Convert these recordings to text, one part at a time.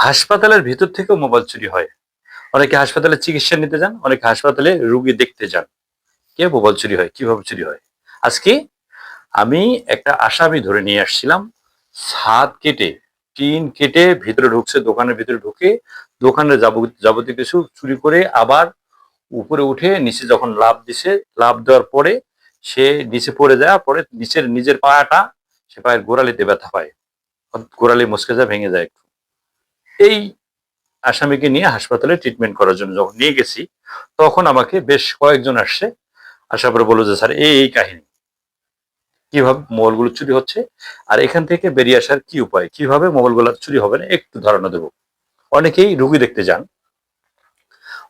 হাসপাতালের ভিতর থেকেও মোবাইল চুরি হয়। অনেকে হাসপাতালে চিকিৎসা নিতে যান, অনেকে হাসপাতালে রুগী দেখতে যান। কে মোবাইল চুরি হয়, কীভাবে চুরি হয়? আজকে আমি একটা আসামি ধরে নিয়ে আসছিলাম, ছাদ কেটে, টিন কেটে ভিতরে ঢুকছে, দোকানের ভিতরে ঢুকে, দোকানের যাবত- যাবতীয় কিছু চুরি করে আবার উপরে উঠে নিচে যখন লাভ দিছে লাভ দেওয়ার পরে সে নিচে পড়ে যায় পরে নিচের, নিজের পায়াটা সে পায়ের গোড়ালিতে ব্যথা পায়। গোড়ালি মুসকে যায়, ভেঙে যায় একটু। এই আসামিকে নিয়ে হাসপাতালে ট্রিটমেন্ট করার জন্য যখন নিয়ে গেছি, তখন আমাকে বেশ কয়েকজন আসছে। আসার পরে বলল যে, স্যার, এই এই কাহিনী। কীভাবে মোবাইলগুলো চুরি হচ্ছে আর এখান থেকে বেরিয়ে আসার কি উপায়? কীভাবে মোবাইলগুলো চুরি হবে না? একটু ধারণা দেবো। অনেকেই রুগী দেখতে যান।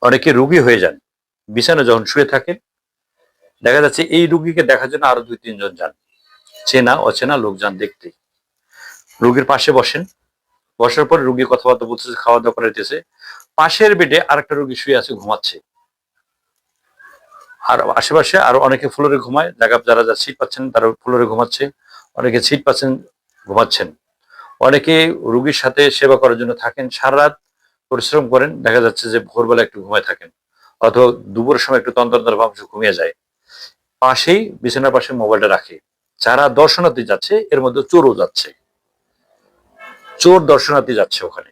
অনেকে রুগী হয়ে যান। বিছানা যখন শুয়ে থাকেন, দেখা যাচ্ছে এই রুগীকে দেখার জন্য আরও দুই, তিনজন যান। চেনা, অচেনা লোকজন দেখতে। রুগীর পাশে বসেন। বসার পর রুগী কথাবার্তা বলতেছে খাওয়া দাওয়া করাইতেছে পাশের বেডে আরেকটা রুগী শুয়ে আছে, ঘুমাচ্ছে। আর আশেপাশে আরও অনেকে ফ্লোরে ঘুমায় জায়গা যারা যারা সিট পাচ্ছেন তারা ফ্লোরে ঘুমাচ্ছে, অনেকে সিট পাচ্ছেন, ঘুমাচ্ছেন। অনেকে রুগীর সাথে সেবা করার জন্য থাকেন সারা রাত পরিশ্রম করেন, দেখা যাচ্ছে যে ভোরবেলা একটু ঘুমায় থাকেন, অথবা দুপুরের সময় একটু তন্ত্র ভাবছ ঘুমিয়ে যায়। পাশেই, বিছানার পাশে মোবাইলটা রাখে। যারা দর্শনার্থী যাচ্ছে, এর মধ্যে চোরও যাচ্ছে। চোর দর্শনার্থী যাচ্ছে ওখানে।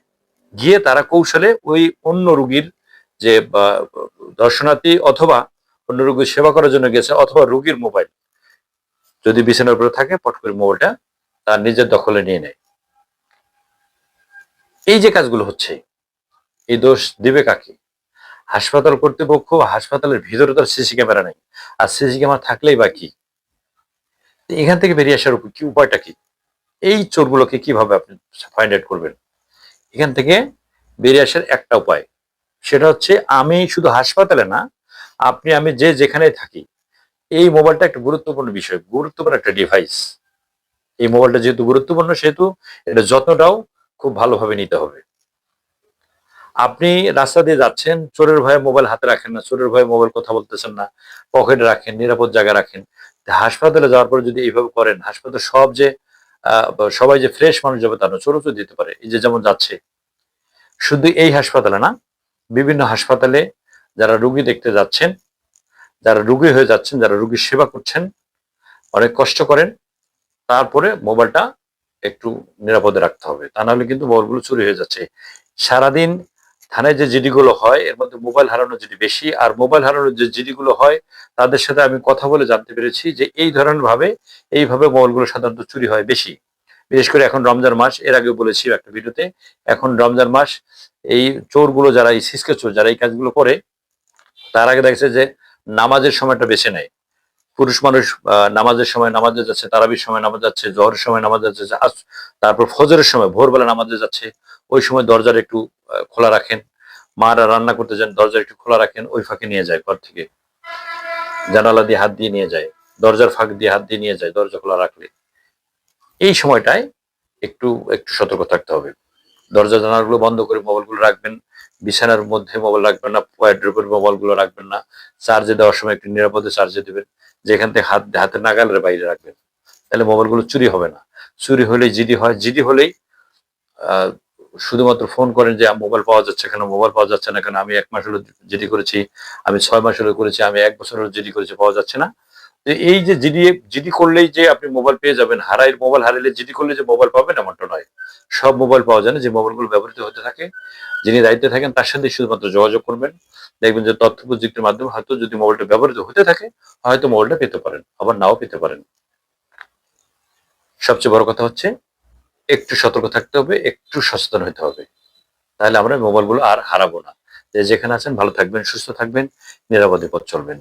গিয়ে তারা কৌশলে ওই অন্য রুগীর যে দর্শনার্থী অথবা অন্য রুগীর সেবা করার জন্য গেছে অথবা রুগীর মোবাইল। যদি বিছানার উপরে থাকে, পট করে মোবাইলটা তার নিজের দখলে নিয়ে নেয়। এই যে কাজগুলো হচ্ছে, এই দোষ দিবে কাকে? হাসপাতাল কর্তৃপক্ষ হাসপাতালের ভিতরে তো সিসি ক্যামেরা নেই। আর সিসি ক্যামেরা থাকলেই বা কি? এখান থেকে বেরিয়ে আসার কি উপায়টা কি? এই চোরগুলোকে কীভাবে আপনি ফাইন্ড আউট করবেন? এখান থেকে বেরিয়ে আসার একটা উপায়। সেটা হচ্ছে আমি শুধু হাসপাতালে না, আপনি, আমি যে যেখানে থাকি, এই মোবাইলটা একটা গুরুত্বপূর্ণ বিষয়, গুরুত্বপূর্ণ একটা ডিভাইস এই মোবাইলটা যেহেতু গুরুত্বপূর্ণ, সেহেতু এটা যত্নটাও খুব ভালোভাবে নিতে হবে। আপনি রাস্তা দিয়ে যাচ্ছেন, চোরের ভয়ে মোবাইল হাতে রাখেন না, চোরের ভয়ে মোবাইল কথা বলতেছেন না, পকেটে রাখেন, নিরাপদ জায়গায় রাখেন। হাসপাতালে যাওয়ার পরে যদি এইভাবে করেন, হাসপাতালে সব যে সবাই যে ফ্রেশ মানুষ যাবে তা না চোরও দিতে পারে। এই যে যেমন যাচ্ছে, শুধু এই হাসপাতালে না, বিভিন্ন হাসপাতালে যারা রুগী দেখতে যাচ্ছেন, যারা রুগী হয়ে যাচ্ছেন, যারা রুগীর সেবা করছেন, অনেক কষ্ট করেন, তারপরে মোবাইলটা একটু নিরাপদে রাখতে হবে। তা নাহলে কিন্তু মোবাইলগুলো চুরি হয়ে যাচ্ছে। সারাদিন থানায় যে জিডিগুলো হয়, এর মধ্যে মোবাইল হারানোর জিডি বেশি, আর মোবাইল হারানোর যে জিডিগুলো হয়, তাদের সাথে আমি কথা বলে জানতে পেরেছি যে এই ধরনের ভাবে এইভাবে মোবাইলগুলো সাধারণত চুরি হয় বেশি। বিশেষ করে এখন রমজান মাস, এর আগে বলেছি একটা ভিডিওতে, এখন রমজান মাস, এই চোরগুলো যারা, এই সিসকে চোর যারা এই কাজগুলো করে, তার আগে দেখছে যে নামাজের সময়টা বেছে নেয়। পুরুষ মানুষ নামাজের সময় নামাজে যাচ্ছে, তারাবির সময় নামাজ যাচ্ছে, জহরের সময় নামাজ যাচ্ছে তারপর ফজরের সময় ভোরবেলা নামাজে যাচ্ছে, ওই সময় দরজার একটু খোলা রাখেন। মারা রান্না করতে যান দরজা একটু খোলা রাখেন, ওই ফাঁকে নিয়ে যায় ঘর থেকে। জানালা দিয়ে হাত দিয়ে নিয়ে যায়, দরজার ফাঁক দিয়ে হাত দিয়ে নিয়ে যায়, দরজা খোলা রাখলে। এই সময়টায় একটু একটু সতর্ক থাকতে হবে। দরজা জানালাগুলো বন্ধ করে মোবাইলগুলো রাখবেন বিছানার মধ্যে মোবাইল রাখবেন না পয়েন্টের উপর মোবাইলগুলো রাখবেন না চার্জে দেওয়ার সময় একটু নিরাপদে চার্জে দেবেন, যেখান থেকে হাত, হাতের নাগালের বাইরে রাখবেন। তাহলে মোবাইলগুলো চুরি হবে না। চুরি হলেই জিডি হয়, জিডি হলেই শুধুমাত্র ফোন করেন যে মোবাইল পাওয়া যাচ্ছে কেন? মোবাইল পাওয়া যাচ্ছে না কেন? আমি এক মাস হলো জিডি করেছি, আমি ছয় মাস হলো করেছি, আমি এক বছর হলো জিডি করেছি, পাওয়া যাচ্ছে না। এই যে জিডি জিডি করলেই যে আপনি মোবাইল পেয়ে যাবেন হারাই মোবাইল হারাইলে জিডি করলে যে মোবাইল পাবেন, এমনটা নয়। সব মোবাইল পাওয়া যায় না, যে মোবাইলগুলো ব্যবহৃত হতে থাকে, যিনি দায়িত্বে থাকেন তার সাথে শুধুমাত্র যোগাযোগ করবেন। দেখবেন যে তথ্য প্রযুক্তির মাধ্যমে হয়তো যদি মোবাইলটা ব্যবহৃত হতে থাকে, হয়তো মোবাইলটা পেতে পারেন, আবার নাও পেতে পারেন। সবচেয়ে বড় কথা হচ্ছে, একটু সতর্ক থাকতে হবে, একটু সচেতন হতে হবে। তাহলে আমরা মোবাইলগুলো আর হারাবো না। যেখানে আছেন, ভালো থাকবেন, সুস্থ থাকবেন, নিরাপদে পথ চলবেন।